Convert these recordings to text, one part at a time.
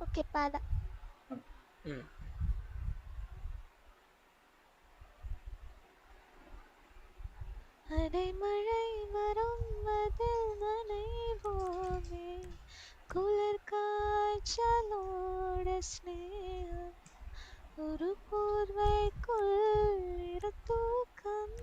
Okay பாதா. ம். அடைமழை மரம் மதில் மலை போவே குளிர் காய்ச்சலோட ஸ்நேகம் ஒரு போர்வைக்குள் தூக்கம்.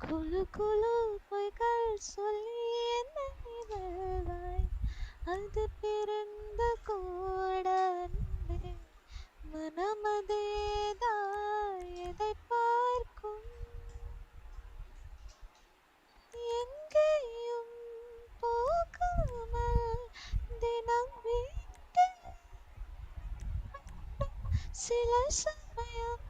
குழு குழு பொய்கள் சொல்லி என்னை வெல்வார் அது பிறந்த கூட மனமதேதான் எதை பார்க்கும்? எங்கேயும் போகாமல் தினம் வீட்டில் சில சமயம்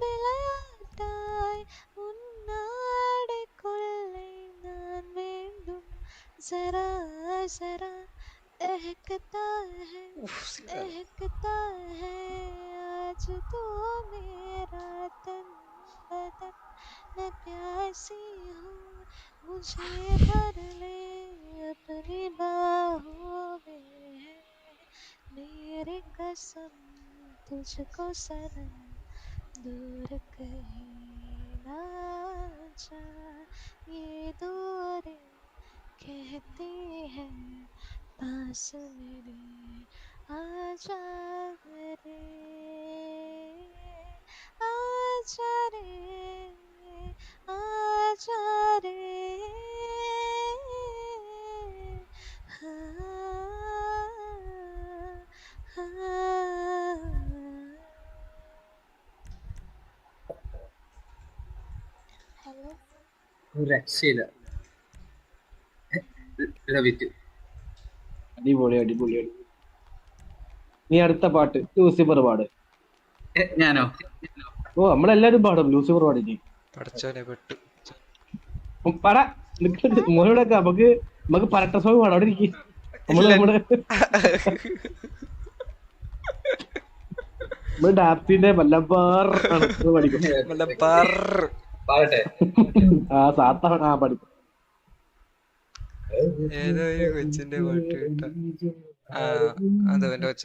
விளையாட்டாய் உன்னாடை கொள்ளை நான் வேண்டும். சரா சரா. महकता तो है महकता तो है आज तो मेरा तन बदन मैं प्यासी हूँ। मुझे भर ले अपनी बाहों में मेरी कसम तुझको सनम दूर कहीं ना जा ये दूर कहती है आशा मेरे आजा रे आजा रे आजा रे Hello. Correct, say that. Love you too. അടിപൊളി അടിപൊളി അടി നീ അടുത്ത പാട്ട് ലൂസിഫർ പാട്. ഞാനോ? ഓ നമ്മളെല്ലാരും പാടും ലൂസിഫർ പാടില്ലേ ഉം, പറ നിക്ക് മോനോടൊക്കെ നമുക്ക് നമുക്ക് പരട്ട സോങ് പാടാം അവിടെ ഇരിക്കും. നമ്മൾ ഡാപ്റ്റിന്റെ ആണ് പഠിക്കും. ആ സാത്താണ് ആ പഠിക്കും. ഏതോ ഒരു കൊച്ചിന്റെ പാട്ട് കേട്ടോ. ആ അത് അവന്റെ കൊച്ച?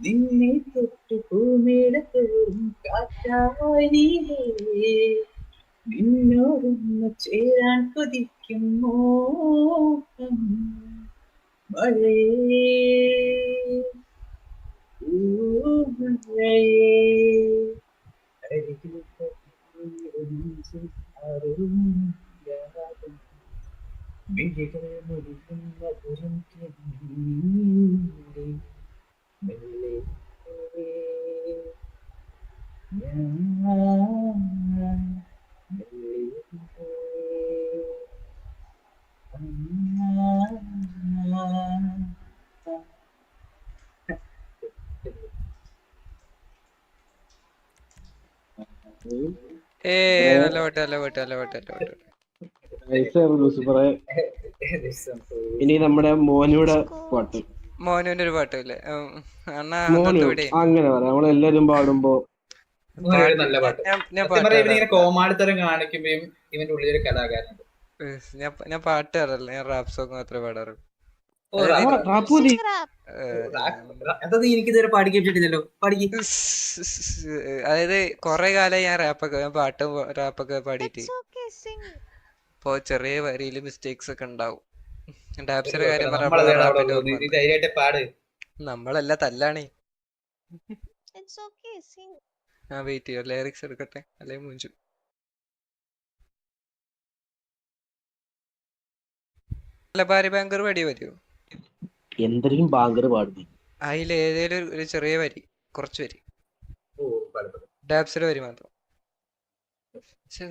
നിന്നെ തൊട്ട് ഭൂമിയിടത്തോറും കാറ്റായി നീലേ. നിന്നോടൊന്ന് ചേരാൻ കൊതിക്കും മോഹം മഴയേ ഏ നല്ല പാട്ട് നല്ല പാട്ട് നല്ല പാട്ട് നല്ല പാട്ട്. ഇനി നമ്മുടെ മോനുടെ പാട്ട്. മോനുവിന്റെ ഒരു പാട്ടില്ലേ അണ്ണാ മോനു അന്നത്തെ അങ്ങനെ പറയാം. നമ്മളെല്ലാരും പാടുമ്പോ നല്ല പാട്ട്. ഞാൻ പാട്ട് പാടാറില്ല. കോമാളിത്തരം കാണിക്കുമ്പോ ഇവന്റെ ഉള്ളിലൊരു കലാകാരനുണ്ട്. ഞാൻ ഞാൻ പാട്ട് പാടാറില്ല ഞാൻ റാപ്പ് സോങ് മാത്രമേ പാടാറുള്ളൂ. അതായത് കൊറേ കാലം ഞാൻ റാപ്പൊക്കെ ഞാൻ പാട്ടും റാപ്പൊക്കെ പാടിയിട്ട്. It's അപ്പോ ചെറിയ വരിയിൽ മിസ്റ്റേക്സ് ഒക്കെ ഉണ്ടാവും. ഡാപ്സിന്റെ കാര്യം പറഞ്ഞപ്പോൾ നീ ധൈര്യമായിട്ട് പാട്. നമ്മളല്ല തല്ലാണേ. It's okay, sing. ആ വെയിറ്റ് ചെയ്യോ. ലിറിക്സ് എടുക്കട്ടെ? അല്ലെങ്കിൽ മുഞ്ചു? മലബാരി ബാങ്കർ വടി വരുമോ എന്തെങ്കിലും ബാങ്കർ പാടുന്നു അതിൽ ഏതെങ്കിലും ഒരു- ചെറിയ വരി കുറച്ച് വരി. ഡാപ്സിന്റെ വരി മാത്രം. പക്ഷെ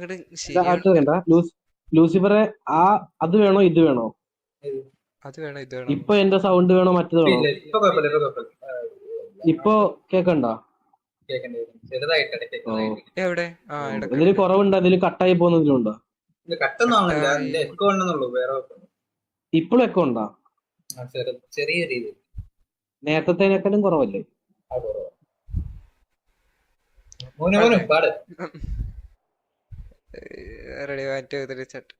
ലൂസിഫറെ ആ അത് വേണോ ഇത് വേണോ? അത് വേണം ഇത് വേണം? ഇപ്പൊ എന്റെ സൗണ്ട് വേണോ മറ്റത് വേണോ? ഇപ്പൊ കേക്കണ്ട. എവിടെ? ഇതിൽ കുറവുണ്ട് അതിൽ കട്ടായി പോകുന്നതിലുണ്ടോ. ഇപ്പോഴും എക്കോ ഉണ്ടോ? ചെറിയ രീതിയിൽ. നേരത്തേനേക്കാളും കുറവല്ലേ? ആ കുറവാ. മോനു മോനു പാട്. റെഡി മാറ്റി തിരിച്ചട്ട്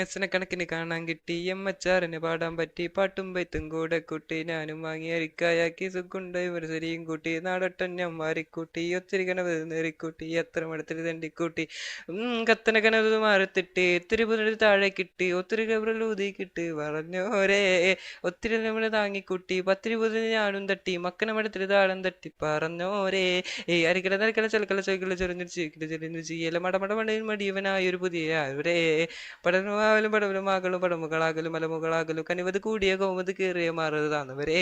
എസിനെ കണക്കിന് കാണാൻ കിട്ടി. എമ്മച്ചാറിന് പാടാൻ പറ്റി. പാട്ടും പൈത്തും കൂടെ കൂട്ടി. ഞാനും വാങ്ങി അരിക്കായാക്കി. ഒരു ശരിയും കൂട്ടി. നാടൊട്ടൻ ഞാൻ മാറിക്കൂട്ടി ഒത്തിരി കനവ് നേറിക്കൂട്ടി. എത്ര മടത്തിൽ തണ്ടിക്കൂട്ടി. കത്തന കനവ് മാറത്തിട്ട്. ഒത്തിരി പുതിരി താഴെ കിട്ടി. ഒത്തിരി കബറിൽ ഊതി കിട്ടി. പറഞ്ഞോരേ ഒത്തിരി നമ്മൾ താങ്ങിക്കൂട്ടി. പത്തിരി പുതിരി ഞാനും തട്ടി. മക്കന മടത്തിൽ താളം തട്ടി. പറഞ്ഞോരേ. ഏ അരിക്കല നരക്കല ചെലക്കല ചോയ്ക്കല ചൊറിഞ്ഞു ചീക്കല ചെറിഞ്ഞു ചീയല. മടിയവനായ ഒരു പുതിയ അവരെ പടനുമാവലും പടവലുമാകലും മകളും പടമുകളാകലും മലമുകളാകലും കനിവത് കൂടിയ കോമത് കീറിയ മാറുന്നവരെ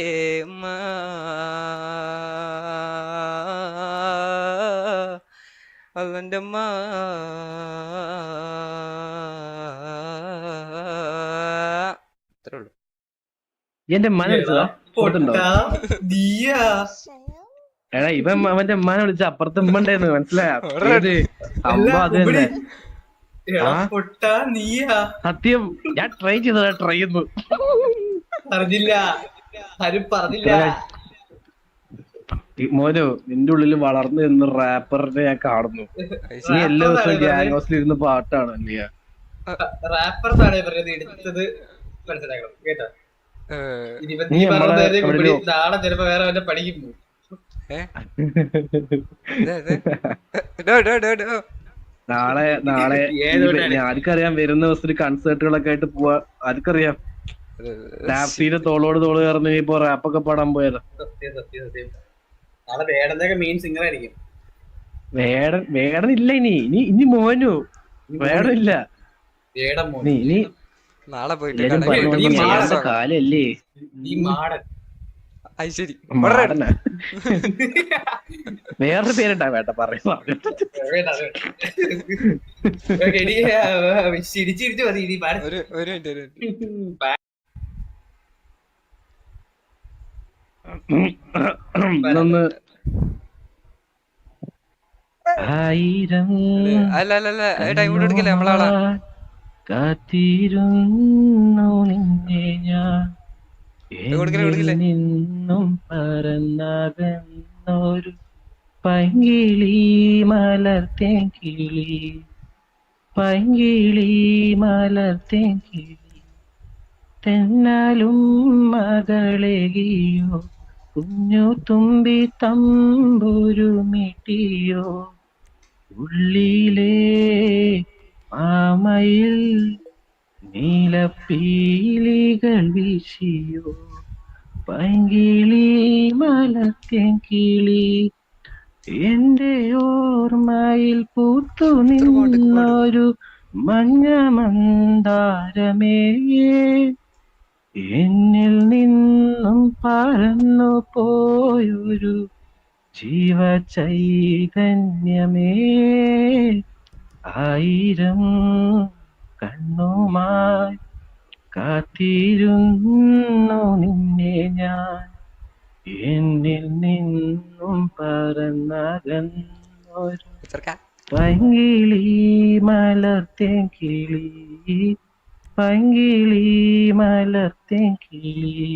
അല്ലന്റെ അമ്മ അത്രേ ഉള്ളൂ. എന്റെ മന എടാ ഇവൻ അവന്റെ ഉമ്മാനെ വിളിച്ച അപ്പുറത്തെ ഉമ്മ ഉണ്ടായിരുന്നു മനസ്സിലായ? സത്യം ഞാൻ ട്രൈ ചെയ്തതാ ട്രൈ ചെയ്യുന്നു. പറഞ്ഞില്ല. ആരും പറഞ്ഞില്ല. ഈ നിന്റെ ഉള്ളിൽ വളർന്നു നിന്ന് റാപ്പറിനെ ഞാൻ കാണുന്നു. നീ എല്ലാ ദിവസവും ഗ്യാങ് ഹൗസിൽ ഇരുന്ന് പാട്ടാണ് നീ റാപ്പർ എടുത്തത് മനസ്സിലാക്കണം കേട്ടോ? നാളെ ചിലപ്പോ വേറെ അവന്റെ പണിക്കും പോകും. നാളെ നാളെ? ആർക്കറിയാം വരുന്ന ദിവസത്തിൽ കൺസേർട്ടുകളൊക്കെ ആയിട്ട് പോവാ. ആർക്കറിയാം. ലാപ്സീന്റെ തോളോട് തോൾ കയറുന്ന ഇപ്പൊ റാപ്പൊക്കെ പാടാൻ പോയത്. സത്യം സത്യം സത്യം. നാളെ വേടന്തൊക്കെ മെയിൻ സിംഗർ ആയിരിക്കും. വേടൻ വേടൻ ഇല്ല ഇനി. ഇനി ഇനി മോനു. വേടൻ ഇല്ല. ഇനി നാളെ പോയിട്ട്. കാലല്ലേ. അത് ശരി വേറൊരു പേരുണ്ടാ വേട്ട പറയും വേണ്ട, അത് ഓക്കേ, ഇനി, ആ, ആ, ചിരിച്ചിരിച്ച് മതി ഇനി ഒരു ഒരു മിനിറ്റ് അല്ല അല്ല അല്ല ടൈം കൂടെ എടുക്കില്ല നമ്മളാളാ കാത്തിരുന്നു നിന്നെ ഞാൻ. നിന്നും പറന്നകന്നൊരു പൈങ്കിളി മലർത്തേൻ കിളി പങ്കിളി മലർത്തേ കിളി തെന്നാലും മകളെകിയോ കുഞ്ഞു തുമ്പി തമ്പുരു മിട്ടിയോ ഉള്ളിലെ മാമയിൽ നീലപ്പീലികൾ വീശിയോ? പൈങ്കിളി മലത്തെ കിളി. എന്റെ ഓർമ്മയിൽ പൂത്തു നിന്നൊരു മഞ്ഞ മന്ദാരമേ എന്നിൽ നിന്നും പറന്നു പോയൊരു ജീവചൈതന്യമേ. ആയിരം കണ്ണുമായി കാത്തിരുന്നു നിന്നെ ഞാൻ. എന്നിൽ നിന്നും പറന്നകന്നൊരു പങ്കിളി മലർത്തേൻ കിളി പങ്കിളി മലർത്തേൻ കിളി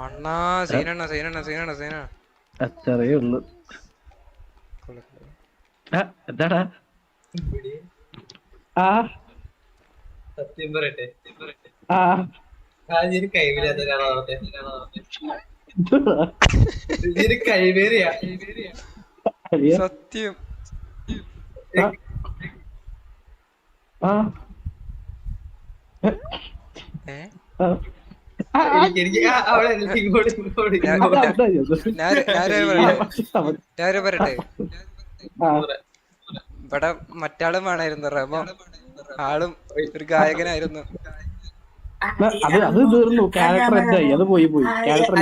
അണ്ണാ സീനണ്ണ സീനണ്ണ സീനണ്ണ സീന അത്രേ ഉള്ളു ആ, എന്താടാ? ആ സത്യം പറയട്ടെ? ഇതിന്. സത്യം. ഞാനൊരു പറയട്ടെ? ഇവിടെ മറ്റാളും വേണമായിരുന്നു റമോ ആളും ഒരു ഗായകനായിരുന്നു. അത് അത് തീർന്നു. ക്യാരക്ടർ എന്തായി? അത് പോയി പോയി. ക്യാരക്ടർ